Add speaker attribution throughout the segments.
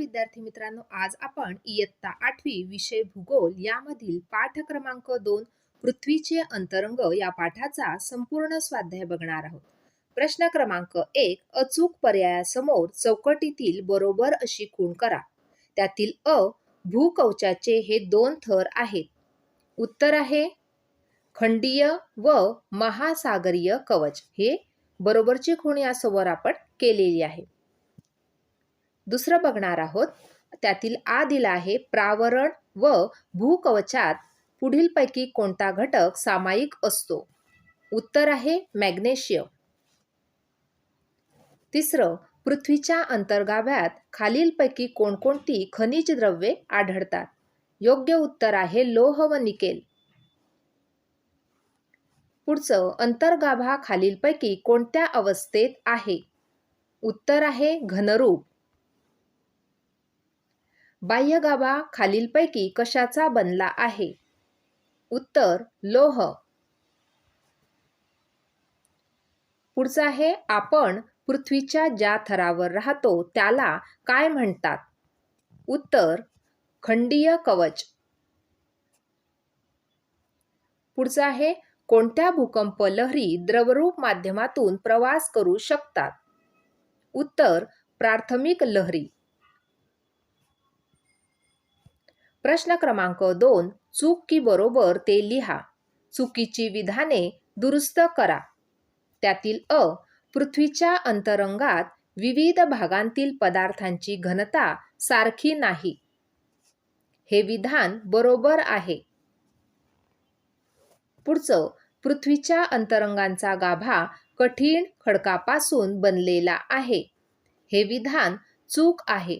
Speaker 1: विद्यार्थी मित्रांनो आज आपण इयत्ता आठवी विषय भूगोल यामधील पाठ क्रमांक दोन पृथ्वीचे अंतरंग या पाठाचा संपूर्ण स्वाध्याय बघणार आहोत. प्रश्न क्रमांक एक अचूक पर्यायासमोर चौकटीतील बरोबर अशी खूण करा. त्यातील अ भूकवचाचे हे दोन थर आहेत. उत्तर आहे खंडीय व महासागरीय कवच. हे बरोबरची खूण यासमोर आपण केलेली आहे. दुसरं बघणार आहोत. त्यातील आ दिला आहे प्रावरण व भूकवचात पुढीलपैकी कोणता घटक सामायिक असतो? उत्तर आहे मॅग्नेशियम. तिसरं पृथ्वीच्या अंतर्गाभ्यात खालीलपैकी कोणकोणती खनिज द्रव्ये आढळतात? योग्य उत्तर आहे लोह व निकेल. पुढचं अंतर्गाभा खालीलपैकी कोणत्या अवस्थेत आहे? उत्तर आहे घनरूप. बाह्यगाभा खालीलपैकी कशाचा बनला आहे? उत्तर लोह. पुढचं आहे आपण पृथ्वीच्या ज्या थरावर राहतो त्याला काय म्हणतात? उत्तर खंडीय कवच. पुढचं आहे कोणत्या भूकंप लहरी द्रवरूप माध्यमातून प्रवास करू शकतात? उत्तर प्राथमिक लहरी. प्रश्न क्रमांक दोन चूक की बरोबर ते लिहा. चुकीची विधाने दुरुस्त करा. त्यातील अ पृथ्वीच्या अंतरंगात विविध भागांतील पदार्थांची घनता सारखी नाही. हे विधान बरोबर आहे. पुढचं पृथ्वीच्या अंतरंगांचा गाभा कठीण खडकापासून बनलेला आहे. हे विधान चूक आहे.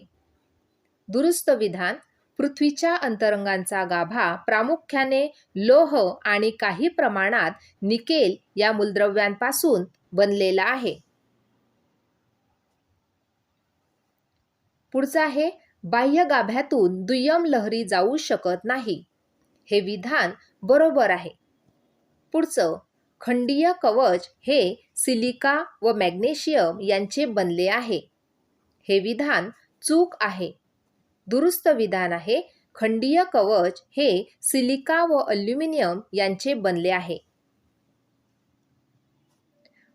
Speaker 1: दुरुस्त विधान पृथ्वीच्या अंतरंगांचा गाभा प्रामुख्याने लोह आणि काही प्रमाणात निकेल या मूलद्रव्यांपासून बनलेला आहे. पुढचं आहे बाह्य गाभ्यातून दुय्यम लहरी जाऊ शकत नाही. हे विधान बरोबर आहे. पुढचं खंडीय कवच हे सिलिका व मॅग्नेशियम यांचे बनले आहे. हे विधान चूक आहे. दुरुस्त विधान आहे. खंडीय कवच हे सिलिका व अल्युमिनियम यांचे बनले आहे.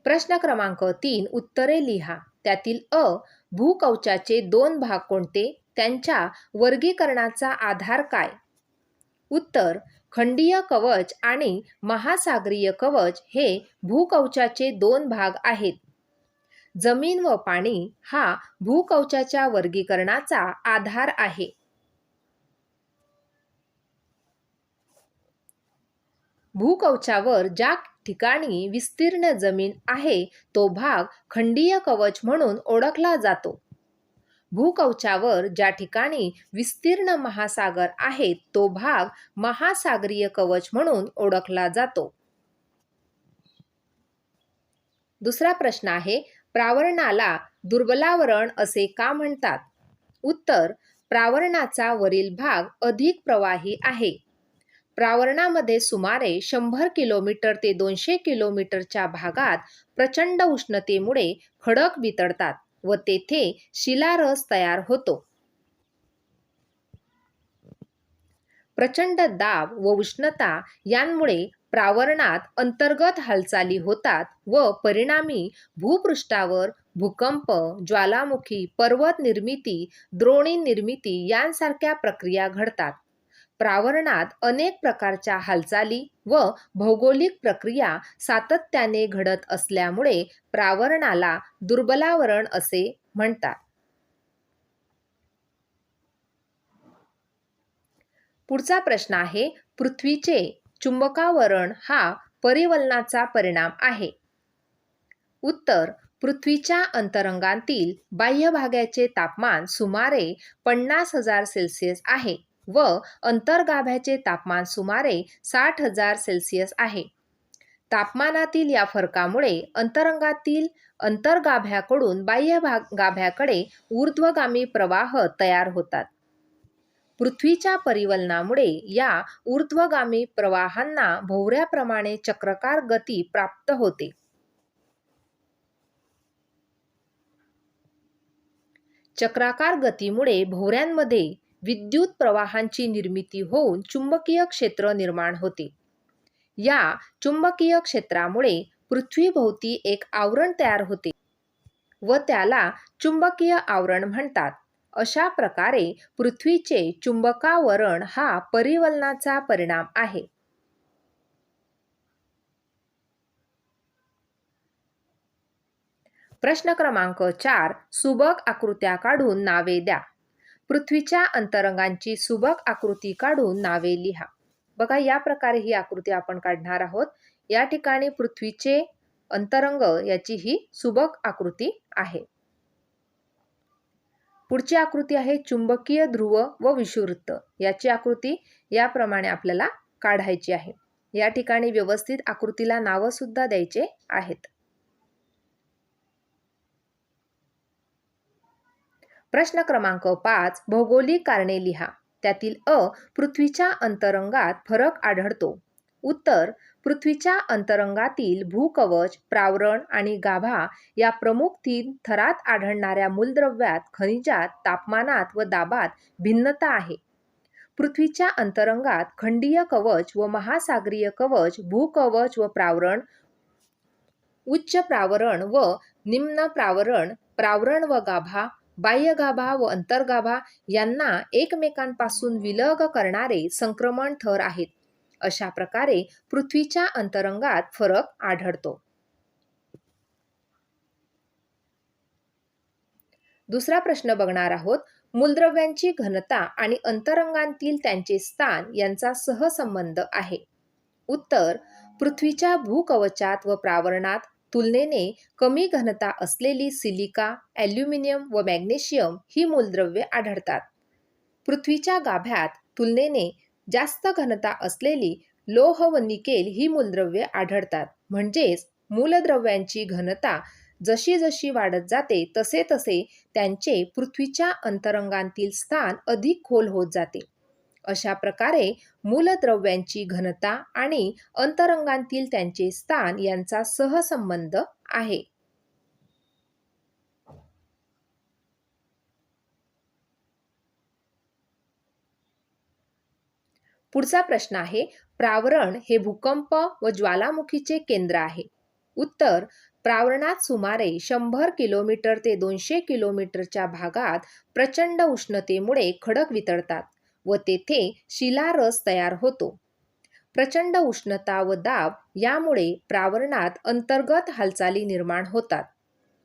Speaker 1: प्रश्न क्रमांक तीन उत्तरे लिहा. त्यातील अ भूकवचाचे दोन भाग कोणते? त्यांच्या वर्गीकरणाचा आधार काय? उत्तर खंडीय कवच आणि महासागरीय कवच हे भूकवचाचे दोन भाग आहेत. जमीन व पाणी हा भूकवचाच्या वर्गीकरणाचा आधार आहे. भूकवचावर ज्या ठिकाणी विस्तीर्ण जमीन आहे तो भाग खंडीय कवच म्हणून ओळखला जातो. भूकवचावर ज्या ठिकाणी विस्तीर्ण महासागर आहे तो भाग महासागरीय कवच म्हणून ओळखला जातो. दुसरा प्रश्न आहे प्रावरणाला दुर्बलावरण असे का म्हणतात? उत्तर प्रावरणाचा वरील भाग अधिक प्रवाही आहे. प्रावरणामध्ये सुमारे शंभर किलोमीटर ते दोनशे किलोमीटरच्या भागात प्रचंड उष्णतेमुळे खडक वितळतात व तेथे शिलारस तयार होतो. प्रचंड दाब व उष्णता यांमुळे प्रावरणात अंतर्गत हालचाली होतात व परिणामी भूपृष्ठावर भूकंप ज्वालामुखी पर्वत निर्मिती द्रोणी निर्मिती यांसारख्या प्रक्रिया घडतात. प्रावरणात अनेक प्रकारच्या हालचाली व भौगोलिक प्रक्रिया सातत्याने घडत असल्यामुळे प्रावरणाला दुर्बलावरण असे म्हणतात. पुढचा प्रश्न आहे पृथ्वीचे चुंबकावरण हा परिवलनाचा परिणाम आहे. उत्तर पृथ्वीच्या अंतरंगातील बाह्य भागाचे तापमान सुमारे पन्नास हजार सेल्सिअस आहे व अंतर्गाभ्याचे तापमान सुमारे साठ हजार सेल्सिअस आहे. तापमानातील या फरकामुळे अंतरंगातील अंतर्गाभ्याकडून बाह्य भाग गाभ्याकडे ऊर्ध्वगामी प्रवाह तयार होतात. पृथ्वीच्या परिवलनामुळे या ऊर्ध्वगामी प्रवाहांना भोवऱ्याप्रमाणे चक्रकार गती प्राप्त होते. चक्राकार गतीमुळे भोवऱ्यांमध्ये विद्युत प्रवाहांची निर्मिती होऊन चुंबकीय क्षेत्र निर्माण होते. या चुंबकीय क्षेत्रामुळे पृथ्वीभोवती एक आवरण तयार होते व त्याला चुंबकीय आवरण म्हणतात. अशा प्रकारे पृथ्वीचे चुंबकावरण हा परिवलनाचा परिणाम आहे. प्रश्न क्रमांक चार सुबक आकृत्या काढून नावे द्या. पृथ्वीच्या अंतरंगांची सुबक आकृती काढून नावे लिहा. बघा या प्रकारे ही आकृती आपण काढणार आहोत. या ठिकाणी पृथ्वीचे अंतरंग याची ही सुबक आकृती आहे. पुढची आकृती आहे चुंबकीय ध्रुव व विषुवृत्त याची आकृती याप्रमाणे आपल्याला काढायची आहे. या ठिकाणी व्यवस्थित आकृतीला नावं सुद्धा द्यायचे आहेत. प्रश्न क्रमांक पाच भौगोलिक कारणे लिहा. त्यातील अ पृथ्वीच्या अंतरंगात फरक आढळतो. उत्तर पृथ्वीच्या अंतरंगातील भूकवच प्रावरण आणि गाभा या प्रमुख तीन थरात आढळणाऱ्या मूलद्रव्यात खनिजात तापमानात व दाबात भिन्नता आहे. पृथ्वीच्या अंतरंगात खंडीय कवच व महासागरीय कवच भूकवच व प्रावरण उच्च प्रावरण व निम्न प्रावरण प्रावरण व गाभा बाह्यगाभा व अंतर्गाभा यांना एकमेकांपासून विलग करणारे संक्रमण थर आहेत. अशा प्रकारे पृथ्वीच्या अंतरंगात फरक आढळतो. दुसरा प्रश्न बघणार आहोत. मूलद्रव्यांची घनता आणि अंतरंगांतील त्यांचे स्थान यांचा सहसंबंध आहे. उत्तर पृथ्वीच्या भूकवचात व प्रावरणात तुलनेने कमी घनता असलेली सिलिका ॲल्युमिनियम व मॅग्नेशियम ही मूलद्रव्ये आढळतात. पृथ्वीच्या गाभ्यात तुलनेने जास्त घनता असलेली लोह व निकेल ही मूलद्रव्ये आढळतात. म्हणजेच मूलद्रव्यांची घनता जशी जशी वाढत जाते तसे तसे त्यांचे पृथ्वीच्या अंतरंगांतील स्थान अधिक खोल होत जाते. अशा प्रकारे मूलद्रव्यांची घनता आणि अंतरंगांतील त्यांचे स्थान यांचा सहसंबंध आहे. पुढचा प्रश्न आहे प्रावरण हे भूकंप व ज्वालामुखीचे केंद्र आहे. उत्तर प्रावरणात सुमारे शंभर किलोमीटर ते दोनशे किलोमीटरच्या भागात प्रचंड उष्णतेमुळे खडक वितळतात व तेथे शिलारस तयार होतो. प्रचंड उष्णता व दाब यामुळे प्रावरणात अंतर्गत हालचाली निर्माण होतात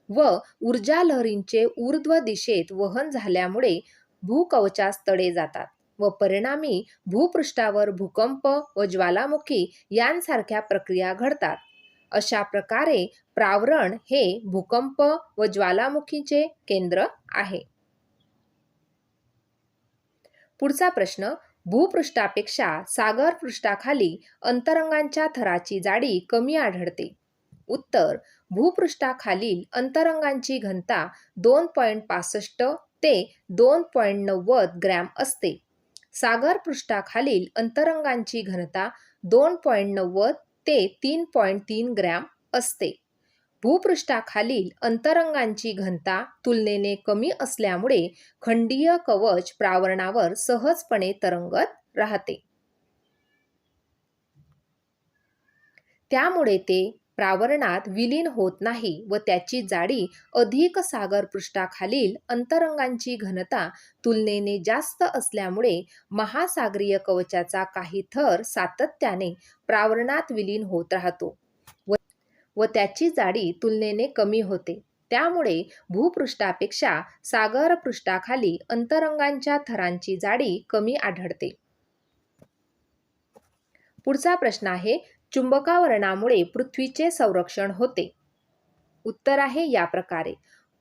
Speaker 1: व ऊर्जा लहरींचे ऊर्ध्व दिशेत वहन झाल्यामुळे भूकवचास तडे जातात. व परिणामी भूपृष्ठावर भूकंप व ज्वालामुखी यांसारख्या प्रक्रिया घडतात. अशा प्रकारे प्रावरण हे भूकंप व ज्वालामुखीचे केंद्र आहे. पुढचा प्रश्न भूपृष्ठापेक्षा सागर पृष्ठाखाली अंतरंगांच्या थराची जाडी कमी आढळते. उत्तर भूपृष्ठाखालील अंतरंगांची घनता दोन पॉईंट पासष्ट ते दोन पॉईंट नव्वद ग्रॅम असते. सागर पृष्ठाखालील अंतरंगांची घनता दोन पॉईंट नव्वद ते तीन पॉईंट तीन ग्रॅम असते. भूपृष्ठाखालील अंतरंगांची घनता तुलनेने कमी असल्यामुळे खंडीय कवच प्रावरणावर सहजपणे तरंगत राहते. त्यामुळे ते प्रावरणात विलीन होत नाही व त्याची जाडी अधिक सागरपृष्ठाखालील अंतरंगांची घनता तुलनेने जास्त असल्यामुळे महासागरीय कवचाचा काही थर सातत्याने प्रावरणात विलीन होत राहतो व त्याची जाडी तुलनेने कमी होते. त्यामुळे भूपृष्ठापेक्षा सागरपृष्ठाखाली अंतरंगांच्या थरांची जाडी कमी आढळते. पुढचा प्रश्न आहे चुंबकावरणामुळे पृथ्वीचे संरक्षण होते. उत्तर आहे या प्रकारे.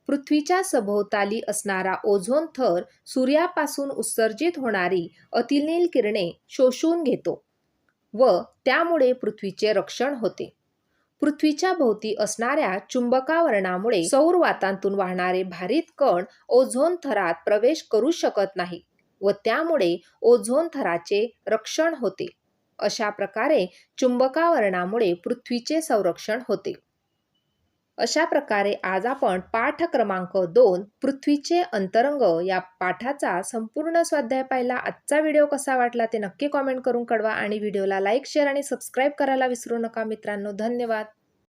Speaker 1: पृथ्वीच्या सभोवताली असणारा ओझोन थर सूर्यापासून उत्सर्जित होणारी अतिनील किरणे शोषून घेतो व त्यामुळे पृथ्वीचे रक्षण होते. पृथ्वीच्या भोवती असणाऱ्या चुंबकावरणामुळे सौर वातांतून वाहणारे भारित कण ओझोन थरात प्रवेश करू शकत नाही व त्यामुळे ओझोन थराचे रक्षण होते. अशा प्रकारे चुंबकावरणामुळे पृथ्वीचे संरक्षण होते. अशा प्रकारे आज आपण पाठ क्रमांक दोन पृथ्वीचे अंतरंग या पाठाचा संपूर्ण स्वाध्याय पाहिला. आजचा व्हिडिओ कसा वाटला ते नक्की कॉमेंट करून कळवा आणि व्हिडिओला लाईक शेअर आणि सबस्क्राईब करायला विसरू नका मित्रांनो. धन्यवाद.